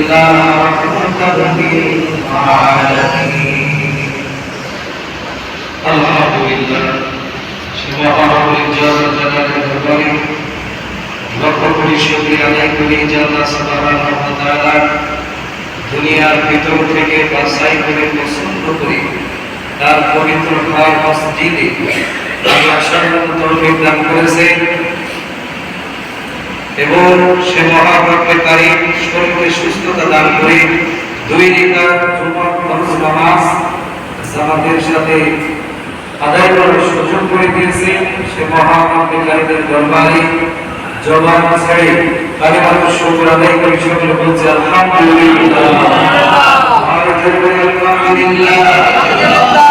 إلا رحمة للعالمين আলহামদুলিল্লাহ সে মহানবীর জয় জালালের দরবারে লক্ষ কোটি শুকরিয়া আদায় করি যে আল্লাহ সুবহানাহু ওয়া তাআলা দুনিয়ার ভিতর থেকে বাছাই করে পছন্দ করে তার পবিত্র ঘর মসজিদে আল্লাহ সাধারণ তৌফিক দান করেছে এবং সে মহাভাগ্যের কারিম শরীরে সুস্থতা দান করে দুই জুমার ফরজ নামাজ জামাতের সাথে আদায় করার সুযোগ করে দিয়েছে। সে মহামান্বিকারীদের দরবারে জবান ছেড়ে কালিমাত শুকর আদায় করে সকলে বলছে আলহামদুলিল্লাহ। আলহামদুলিল্লাহ।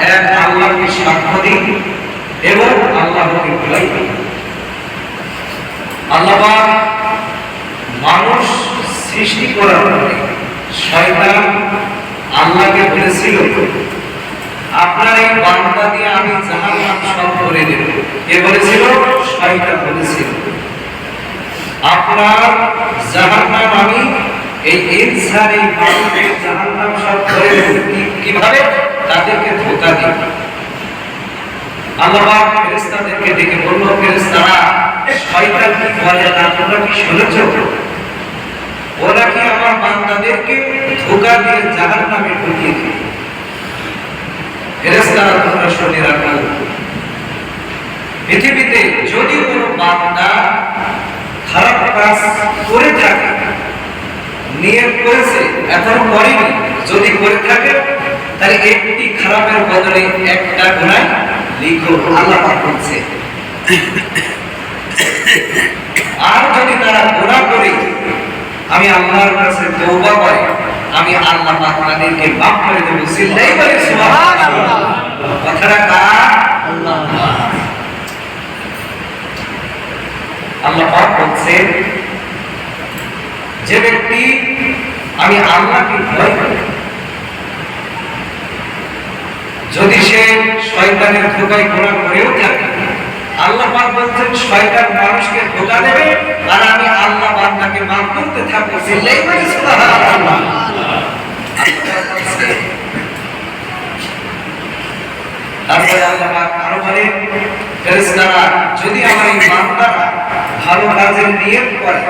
এক আল্লাহকে সাক্ষ্য দিই এবং আল্লাহকে ভুলাই দিই আল্লাহ মানুষ সৃষ্টি করার পরে শয়তান আল্লাহকে বলেছিল, আপনার এই বান্দা দিয়ে আমি জাহান্নাম সব করে দেব। কে বলেছিল? শয়তান বলেছিল, আপনার জাহান্নাম আমি এই ইনসান এই মানুষের জাহান্নাম সব করে দেব। কি- কীভাবে তাদেরকে ধোকা দিব ফেরেশতাদেরকে ডেকে বলল, ফেরেশতারা, শয়তান কি বলে তা তোমরা কি শুনেছো? ওরা কি আমার বান্দাদেরকে ধোকা দিয়ে জাহান্নামে ঢুকিয়ে দিবে? ফেরেশতারা, তোমরা শুনে রাখো। পৃথিবীতে যদি কোনো বান্দা খারাপ কাজ করে থাকে, নিয়ত করেছে, এখনও করেনি, যদি করে থাকে, তাহলে একটি খারাপের বদলে একটা গুনাহ আর যদি তারা গুনাহ করে, আমি আল্লাহর কাছে তওবা করে, আমি আল্লাহ পাক করে দেব। যে ব্যক্তি আমি আল্লাহকে ভয় করি যদি সে শয়তানের ধোকায় গোনা করেও থাকে আল্লাহ পাক বলছেন শয়তান মানুষকে ধোকা দেবে আর আমি আল্লাহ বান্দাকে মাফ করতে থাকব বলছেন, তারপরে আল্লাহ যদি আমার এই বান্দারা ভালো কাজের নিয়ত করে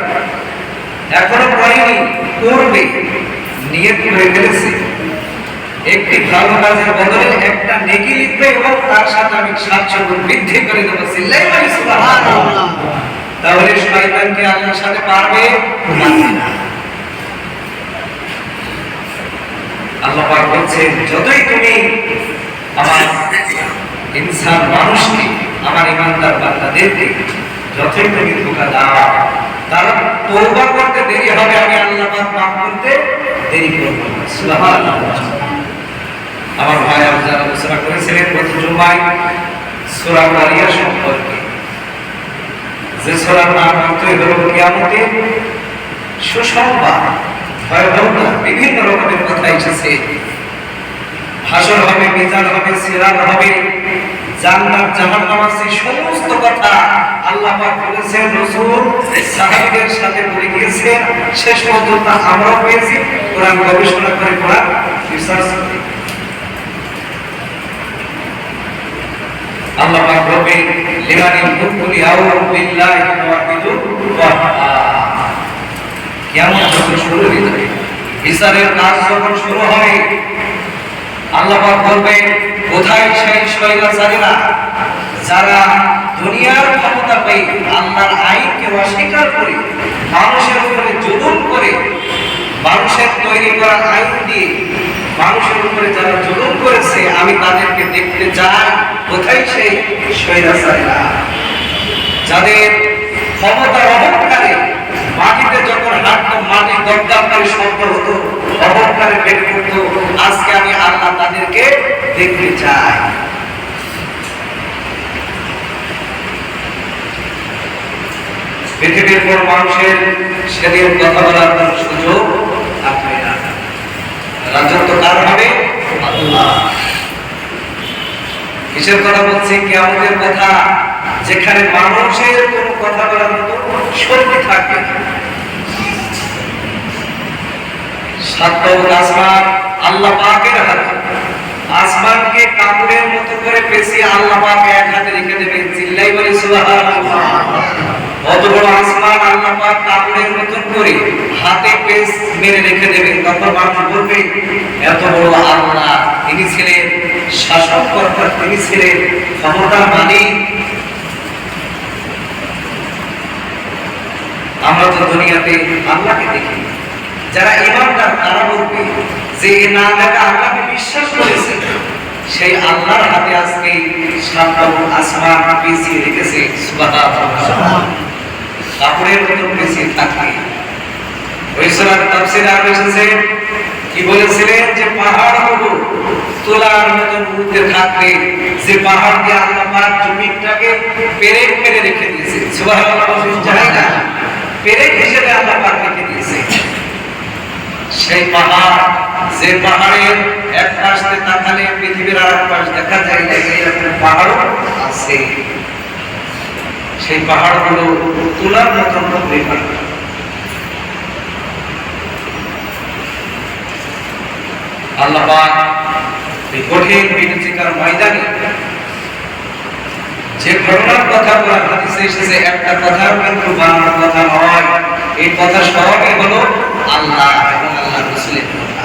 এখনও করেনি করবে নিয়ত একটি ভালো কাজের বদলে একটা নেকি লিখবে এবং তার সাথে আমি সাতশো গুণ বৃদ্ধি করে দেবো। সিল্লাই বলি সুবহানাল্লাহ। তাহলে শয়তান কি আল্লাহর সাথে পারবে? আল্লাহ পাক বলছেন, যতই তুমি আমার ইনসান মানুষকে, আমার ইমানদার বান্দাদেরকে, যতই তুমি ধোকা দাও, তারা তওবা করতে দেরি হবে। আমি আল্লাহ পাক মাফ করতে দেরি করব। সুবহানাল্লাহ। আমার ভাই আমি যারা আলোচনা করেছিলেন গত জুমায় সূরা মারিয়া সম্পর্কে যে সূরার নাম অর্থই হলো কিয়ামতে সুসংবাদ ভয়াবহতা বিভিন্ন রকমের কথা এসেছে। হাসর হবে, মিজান হবে, সিরাত হবে, জান্নাত, জাহান্নাম আছে, সমস্ত কথা আল্লাহ পাক বলেছেন রাসূল সাহাবীদের সাথে বলে গিয়েছেন। শেষ পর্যন্ত আমরাও পেয়েছি। কোরআন গবেষণা করে কোরআন রিসার্চ আল্লাহ পাক বলবে লিমানিল মুলকু লিয়াউম বিল্লাহি ওয়াহিদুল ওয়াহ্হাদ কিয়ামত যখন শুরু হয়ে যাবে বিচারের কাজ যখন শুরু হবে, আল্লাহ পাক বলবে, কোথায় সেই শৈলাচারীরা যারা দুনিয়ার ক্ষমতা পেয়ে আল্লাহর আইনকে অস্বীকার করে, মানুষের উপরে জুলুম করে, মানুষের তৈরি করা আইন দিয়ে মানুষের উপরে যারা জুলুম করেছে, আমি তাদেরকে দেখতে চাই। কোথায় সেই স্বৈরাচারীরা যাদের ক্ষমতার অহংকারে মাটিতে যখন হাঁটতো মাটি দরদামকারী শব্দ হতো অহংকারে বেড়ে উঠতো আজকে আমি আল্লাহ তাদেরকে দেখতে চাই। পৃথিবীর পর মানুষের সেদিন কথা বলার সুযোগ রাজত্ব কার হবে। কিসের কথা বলছি? কি আমাদের কথা। যেখানে মানুষের কোনো কথা বলার মতো শক্তি থাকবে। সাত আসমান আল্লাহ পাকের হাতে। আসমানকে কাপড়ের মতো করে পেঁচিয়ে আল্লাহ পাক এক হাতে রেখে দেবেন। চিল্লাই বলে, সুবহানাল্লাহ। অত বড় আসমান আল্লাহ পাক কাপড়ের মতন করে হাতে পেঁচ মেরে রেখে দেবেন। তখন মানুষ বলবে, এত বড় আল্লাহ, তিনি ছিলেন শাসক কর্তা, তিনি ছিলেন ক্ষমতার মালিক। আমরা তো দুনিয়াতে আল্লাহকে দেখি। যারা ইমানদার, তারা বলবে যে না দেখা বিশ্বাস করেছে, সেই আল্লাহর হাতে আজকে সাতটা আসমান পিছিয়ে রেখেছে কাপড়ের মতো পিছিয়ে সুরার আর এসেছে, কি বলেছিলেন যে পাহাড়গুলো তোলার মতন উঠতে থাকবে যে পাহাড় দিয়ে আল্লাহ জমিটাকে পেরেক পেরে রেখে দিয়েছে। না? পেরেক হিসেবে আল্লাহ রেখে দিয়েছে। সেই পাহাড়, যে পাহাড়ের এক পাশ তাকালে পৃথিবীর আর এক পাশ দেখা যায় না এইরকম পাহাড়ও আছে। সেই পাহাড়গুলো তোলার মতন পরিমাণ আল্লাহ পাক এই কঠিন বিরোধিকার ময়দানে যে ঘটনার কথা কোরআন হাদিসে এসেছে, একটা কথাও কিন্তু বানানোর কথা নয়। এই কথা সবই হলো আল্লাহ রসুলের কথা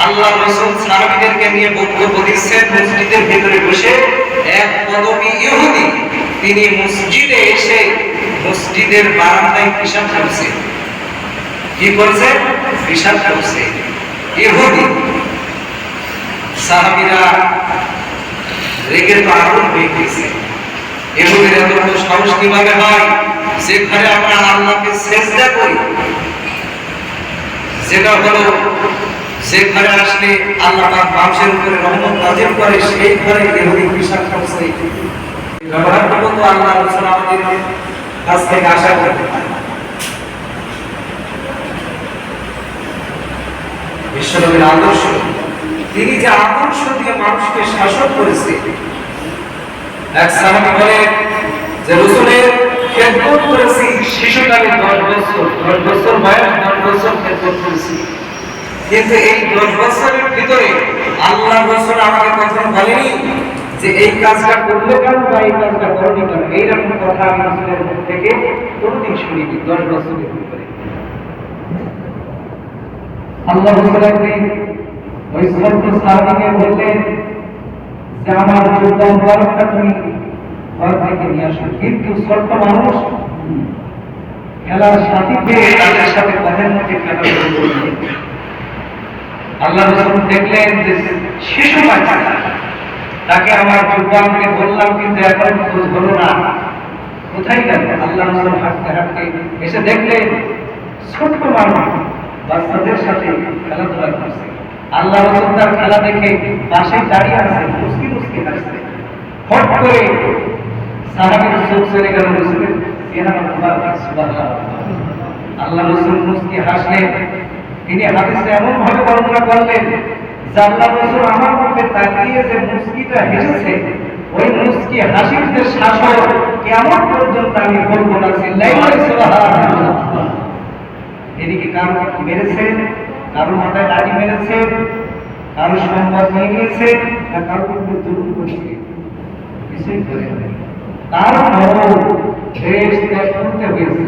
আল্লাহ রসুল সাহাবীদেরকে নিয়ে বক্তব্য দিচ্ছেন, মসজিদের ভিতরে বসে এক পদবী ইহুদি, তিনি মসজিদে এসে মসজিদের বারান্দায় পেশাব করছে কি করছে? পেশাব করছে ইহুদি। সাহাবীরা রেগে তো আগুন হয়ে গেছে এহুদের এত বড় সাহস কীভাবে হয়, যেখানে আমরা আল্লাহকে সেজদা করি, যেটা হলো যে ঘরে আসলে আল্লাহ পাক মানুষের উপরে রহমত নাজিল করে, সেই ঘরে ইহুদি পেশাব করছে ব্যবহার করব তো আল্লাহ রসুল আমাদের কাছ থেকে আশা করতে পারে বিশ্বনবীর আদর্শ, তিনি যে আদর্শ দিয়ে মানুষকে শাসন করেছে, এক সাহাবী বলে, যে রসুলের খেদমত করেছি শিশুকালে দশ বছর দশ বছর বয়স, দশ বছর খেদমত করেছি। কিন্তু এই দশ বছরের ভিতরে আল্লাহ রসুল আমাকে কখনো বলেনি যে এই কাজটা করলে কেন বা এই কাজটা করনি কেন? এইরকম কথা আমি মুখ থেকে কোনোদিন শুনিনি দশ বছরের ভিতরে। আল্লাহ একদিন ওই সাহাবিকে বললেন যে আমার তুমি ঘর থেকে নিয়ে আসো। কিন্তু ছোট্ট মানুষ খেলার সাথী পেয়ে তাদের সাথে মধ্যে খেলা আল্লাহ রসুল দেখলেন যে শিশু বাচ্চা, তাকে আমার যোগদানকে বললাম, কিন্তু এখন খোঁজ হলো না। কোথায় গেল? আল্লাহ রসুল হাঁটতে হাঁটতে এসে দেখলেন, ছোট্ট মানুষ বাচ্চাদের সাথে খেলাধুলা করছে। আল্লাহ রসুল তার খেলা দেখে পাশে দাঁড়িয়ে আছে মুসকি মুসকি হাসছে। হট করে সাহাবীর চোখ চলে গেল রসুলের চেহারা আল্লাহ রসুল মুসকি হাসলেন তিনি হাদিসে এমন ভাবে বর্ণনা করলেন, জাল্লা রসুল আমার মুখে তাকিয়ে যে মুস্কিটা হেসেছে, ওই মুস্কি হাসির যে শাসক কেমন পর্যন্ত আমি বলব না চিল্লাই। এদিকে কারও মেরেছে কারও মাথায় লাঠি মেরেছে কারও সম্পদ নিয়ে নিয়েছে, না কারও উপর জুলুম করছে কিছুই করে। তার দেশ ত্যাগ করতে হয়েছে,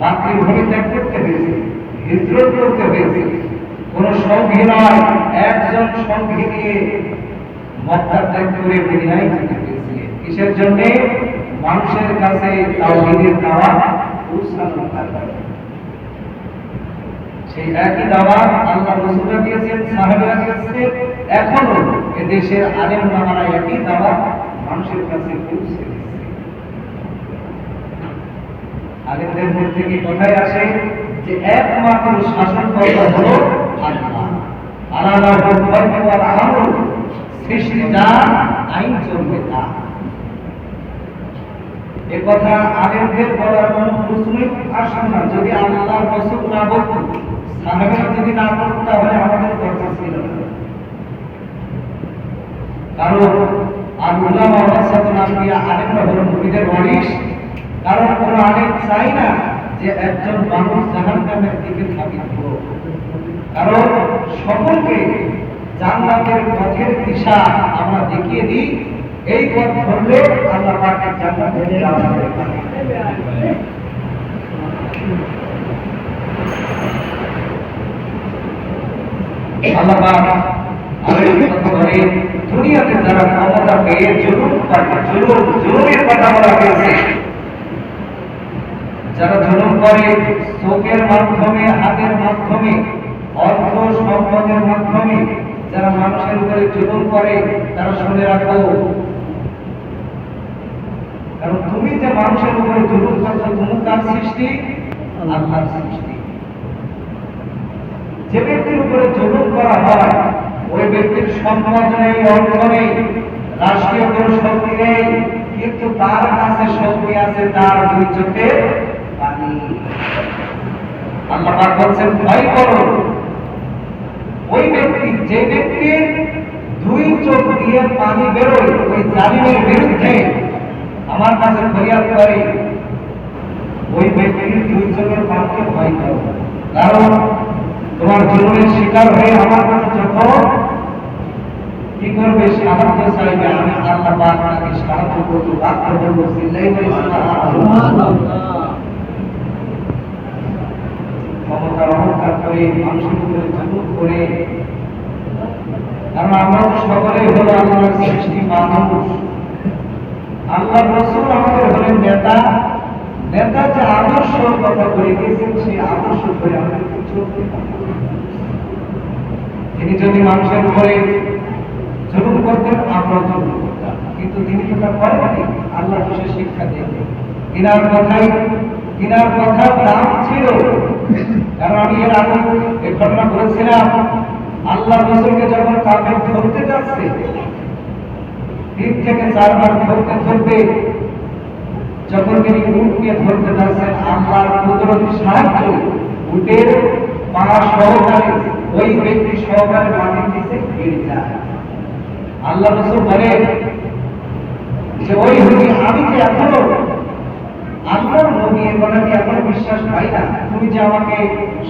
মাতৃভূমি ত্যাগ করতে হয়েছে হিজরত করতে হয়েছে কোন সঙ্গী নয়, একজন সঙ্গী নিয়ে মক্কা ত্যাগ করে মদিনায় যেতে হয়েছে কিসের জন্যে? মানুষের কাছে তাওহীদের দাওয়াত পৌঁছানোর কারণে সেই একই দাওয়াত আল্লাহ রসুলরা দিয়েছেন, সাহাবিরা দিয়েছেন, এখনও এ দেশের আলেম নামারা একই দাওয়াত মানুষের কাছে পৌঁছে আলেমদের মধ্যে থেকে কথাই আসে? যে একমাত্র আল্লাহ। সৃষ্টি যা আইন চলবে তা। এ কথা বলার কোনো প্রশ্নই আসে না। যদি না বলতো যদি না তাহলে আমাদের কথা ছিল কারণ, আর হলো ওয়ারিস কারণ কোন আলেম চাই না যে একজন মানুষ জাহান্নামের দিকে ধাবিত। কারণ সকলকে জান্নাতের পথের দিশা আমরা দেখিয়ে দিই। এই পথ ধরলে আল্লাহ আল্লাহ পাক কথা বলে, দুনিয়াতে যারা ক্ষমতা পেয়ে করে, জুলুম কথা বলা হয়েছে, যারা করে চোখের মাধ্যমে, হাতের মাধ্যমে, অর্থ, সম্পদের মাধ্যমে। যারা মানুষের উপরে জুলুম করে, তারা শুনে রাখো। কারণ তুমি যে মানুষের উপরে জুলুম করছ, তুমি তার সৃষ্টি আল্লাহর সৃষ্টি। যে ব্যক্তির উপরে জুলুম করা হয়, ওই ব্যক্তির সম্পদ নেই, অর্থ নেই, রাষ্ট্রীয় কোনো শক্তি নেই, কিন্তু তার কাছে শক্তি আছে, তার দুই চোখে পানি আল্লাহ বলছেন ভয় করো। ওই ব্যক্তি যে ব্যক্তির দুই চোখ দিয়ে পানি বেরোয় ওই জালিমের বিরুদ্ধে আমার কাছে ফরিয়াদ করে ওই ব্যক্তির দুই চোখের পানিকে ভয় করো। কারণ তোমার জুলুমের শিকার হয়ে আমার কাছে যখন কি করবে সাহায্য চাইবে আমি আল্লাহ পাক তাকে সাহায্য করব বাক্য বলব সিল্লাই বলে সুবহানাল্লাহ। অহংকার করে মানুষের জুলুম করে কারণ আমরা তো সকলেই হলো আল্লাহর সৃষ্টি মানুষ আল্লাহ রসুল আমাদের হলেন নেতা নেতা যে আদর্শ কথা বলে গিয়েছেন সেই আদর্শ আমাদেরকে চলতে তিনি যদি মানুষের উপরে জুলুম করতেন আমরা জুলুম করতাম কিন্তু তিনি তা করেননি আল্লাহ সে শিক্ষা দিয়ে তিনার কথাই তিনার কথার দাম ছিল কারণ আমি এর আগে এই ঘটনা বলেছিলাম আল্লাহ রসুলকে যখন কাউকে ধরতে যাচ্ছে, তিন থেকে চারবার ধরতে ধরতে যখন তিনি নিয়ে ধরতে যাচ্ছেন আল্লাহর কুদরতি সাহায্য উটের পা সহকারে ওই ব্যক্তি সহকারে মাটির নিচে গিয়ে যায়। আল্লাহ রসুল বলে যে, ওই হুদি আমি যে এখনও আল্লাহর নবী এর কথা কি এখনও বিশ্বাস পাই না? তুমি যে আমাকে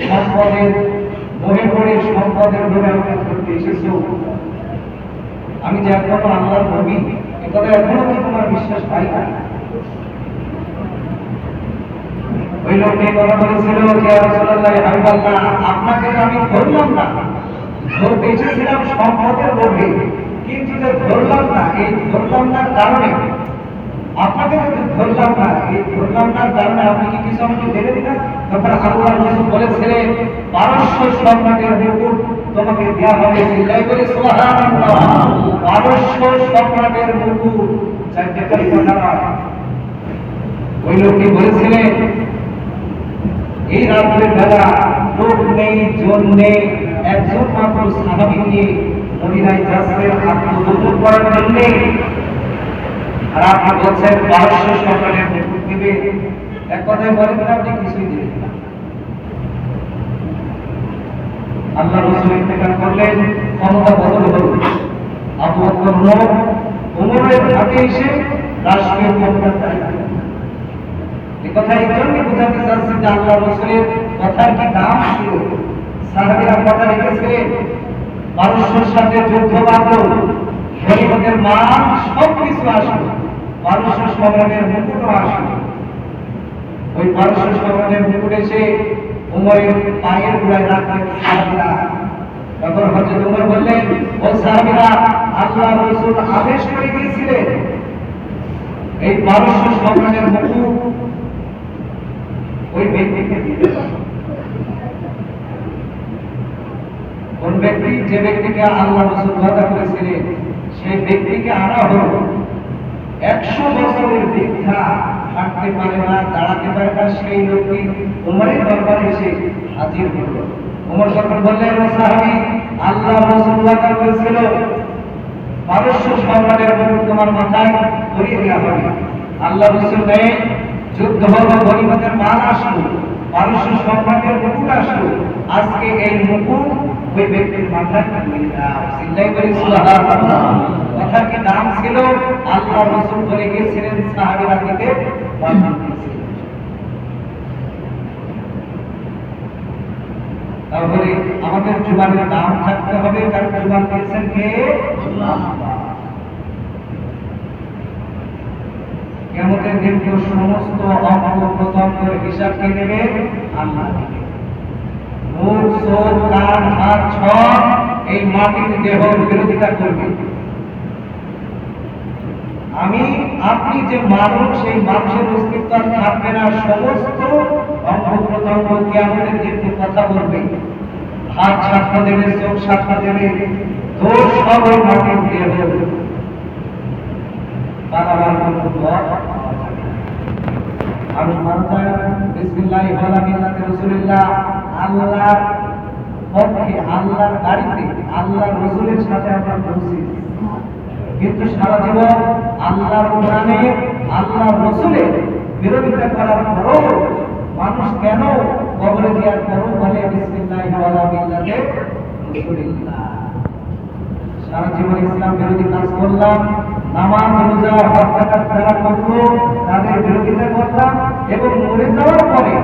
সম্পদের মনে করে সম্পদের ধরে আমাকে ধরতে এসেছ। আমি যে এখনও আল্লাহর নবী, এ এখনও কি তোমার বিশ্বাস পাই না? ওই লোকটি কথা বলেছিল যে রাসূলুল্লাহ হাবিবাল্লাহ, আপনাকে আমি ধরলাম না। ধরতে এসেছিলাম সম্পদের লোভে কিন্তু যে ধরলাম না, এই ধরলাম না কারণে এই ধরলাম কারণে আপনি কি কিছু আমাকে দেবেন না তখন আল্লাহ রসুল বলেছিলেন, পারস্য সম্রাটের মুকুট তোমাকে দেওয়া হবে চিল্লাই বলে সুবহানাল্লাহ। পারস্য সম্রাটের মুকুট চারটে কথা নয় ওই লোকটি বলেছিলেন, এই রাত্রের বেলা লোক নেই, জন নেই, একজন মাত্র সাহাবি নিয়ে মদিনায় যাচ্ছে আত্মগোপন করার জন্যে আর আপনি বলছেন পারস্য সরকারের মুকুট দিবে এক কথায় বলেন না, আপনি কিছুই দিবেন না। আল্লাহ রসুল ইন্তেকাল করলেন, ক্ষমতা বদল হল। আবু বকর উমর উমরের হাতে এসে রাষ্ট্রীয় ক্ষমতার দায়িত্ব এই কথা এই জন্যই বোঝাতে চাচ্ছি যে আল্লাহ রসুলের কথার কি দাম ছিল? সাহাবিরা কথা রেখেছিলেন, মানুষের সাথে যুদ্ধ বাঁধল গরিবদের মান সব কিছু আসলো মানুষের সম্রাটের মুকুটও আসলো ওই পারস্য সম্রাটের মুকুট এসে উমরের পায়ের গোড়ায় রাখলেন সাহাবিরা। তখন হযরত উমর বললেন, ও সাহাবিরা আল্লাহ রাসূল আদেশ করে গিয়েছিলেন। এই পারস্য সম্রাটের মুকুট ওই ব্যক্তিকে দিতে কোন ব্যক্তি? যে ব্যক্তিকে আল্লাহ রাসূল ওয়াদা করেছিলেন। সেই ব্যক্তিকে আনা হলো। একশো বছরের বৃদ্ধা হাঁটতে পারে না, দাঁড়াতে পারে না, সেই লোকটি উমরের দরবারে এসে হাজির হল। উমর যখন বললেন সাহাবি, আল্লাহ রাসূল ওয়াদা করেছিল পারস্য সম্রাটের মুকুট তোমার মাথায় পরিয়ে দেওয়া হবে। আল্লাহ রসুল নেই যুদ্ধ হলো গরিবদের মাল আসলো, পারস্য সম্রাটের মুকুট আসলো। আজকে এই মুকুট ওই ব্যক্তির মাথায় কি দাম ছিল আল্লাহ রসুল বলে গিয়েছিলেন সাহাবীরা হয়েছিলেন। তাহলে আমাদের জুবানের নাম থাকতে হবে কারণ জুবান দিয়েছেন কে কেমতের দিন সমস্ত অঙ্গ প্রত্যঙ্গের হিসাব কে নেবে আল্লাহ দিবে। মুখ চোখ, কান, হাত ছট এই মাটির দেহর বিরোধিতা করবে। আমি, আপনি যে মানুষ, সেই মানুষের অস্তিত্ব আর থাকবে না, সমস্ত অঙ্গ প্রত্যঙ্গ কি আমাদের দিকে কথা বলবে। হাত সাক্ষ্য দেবে, চোখ সাক্ষ্য দেবে, দোষ সব ওই মাটির দেহ। যাবে না। আমি মানতে বিসমিল্লাহ ওয়ালা মিল্লাতে রাসূলিল্লাহ আল্লাহর পক্ষে, আল্লাহর গাড়িতে, আল্লাহর রাসূলের সাথে আমরা পৌঁছি কিন্তু সারা জীবন আল্লাহর কোরআনে, আল্লাহর রাসূলের বিরোধিতা করার পরও মানুষ কেন কবরে দেওয়ার পরও বলে, বিসমিল্লাহ ওয়ালা মিল্লাতে রাসূলিল্লাহ সারা জীবন ইসলাম বিরোধী কাজ করলাম, নামাজ, রোজা হত্যাকার যারা করল তাদের বিরোধিতা করলাম এবং মরে যাওয়ার পরে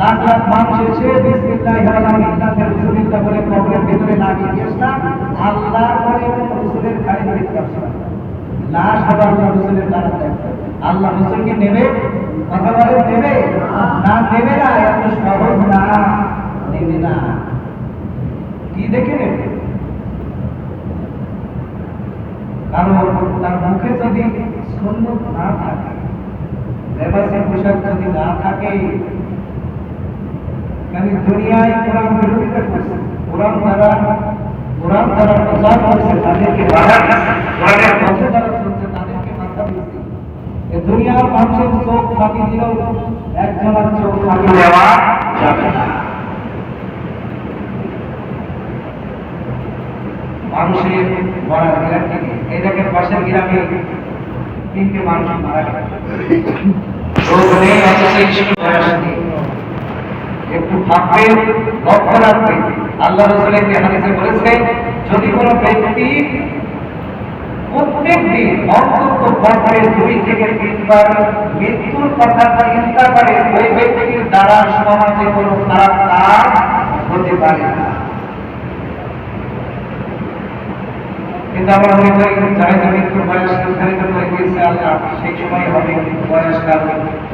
লাখ লাখ মানুষ এসে বিসমিল্লাহ বলে কবরের ভিতরে দিয়েছিলাম আল্লাহর পরে এবং রসুলের গাড়ি আসলাম। লাশ হবে আল্লাহ রসুলের দ্বারা আল্লাহ রসুলকে নেবে? কথা বলে নেবে? না নেবে না, এত সহজ না, নেবে না। কি দেখে নেবে? কারণ তার মুখে যদি সুন্নত না থাকে, লেবাসের পোশাক যদি না থাকে মানে দুনিয়ায় কোরআন বিরোধিতা করছে কোরআন দ্বারা কোরআন দ্বারা প্রচার করছে তাদেরকে বাধা দিচ্ছে কোরআনের পথে যারা চলছে তাদেরকে বাধা দিচ্ছে এ দুনিয়ার মানুষের চোখ ফাঁকি দিলেও একজনের চোখ ফাঁকি দেওয়া যাবে না মানুষের মরার গ্যারান্টি নেই এই দেখেন পাশের গ্রামে তিনটে মানুষ মারা গেছে রোগ নেই অথচ ঈশ্বর বয়স নেই একটু ভাববে লক্ষ্য রাখবে আল্লাহ রসুল একটি হাদিসে বলেছে, যদি কোনো ব্যক্তি প্রত্যেক দিন অন্তত পক্ষে দুই থেকে তিনবার মৃত্যুর কথা চিন্তা করে, ওই ব্যক্তির দ্বারা সমাজে কোনো খারাপ কাজ হতে পারে না। কিন্তু আমরা মনে করি তো মৃত্যুর বয়স, নির্ধারিত করে দিয়েছে আল্লাহ সেই সময় হবে বয়স নেই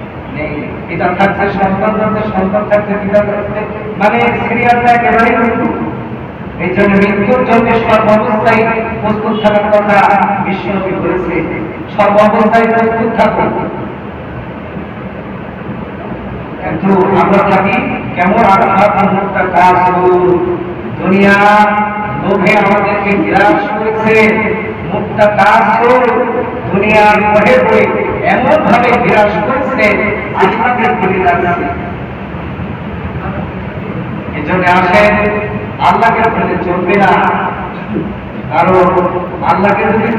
পিতা থাকছে, সন্তান থাকছে সন্তান থাকছে, পিতা থাকছে। মানে সিরিয়ালটা একেবারেই এই জন্য মৃত্যুর জন্য সর্বাবস্থায় প্রস্তুত থাকার কথা বিশ্বনবী বলেছে। সর্বাবস্থায় প্রস্তুত থাকো। কিন্তু আমরা থাকি কেমন আঘাত মুক্তা কাজ দুনিয়া লোভে আমাদেরকে বিরাজ করেছে। মুক্তা কাজ দুনিয়ার মহে এমন ভাবে বিরাজ করেছে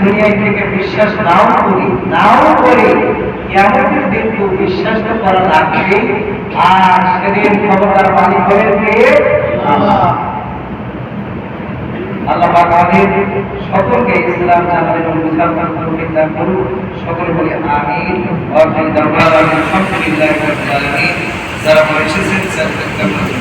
দুনিয়ায় থেকে বিশ্বাস নাও করি নাও করি কেমন কিন্তু বিশ্বাস তো করা লাগবে আর সেদিন ক্ষমতার মালিক আল্লাহ। আল্লাহ আমাদের সকলকে ইসলাম জানার এবং মুসলমান তৌফিক দান করুন সকলে বলি আমিন। আখির দাওয়ানা আলহামদুলিল্লাহি যারা এসেছেন স্যার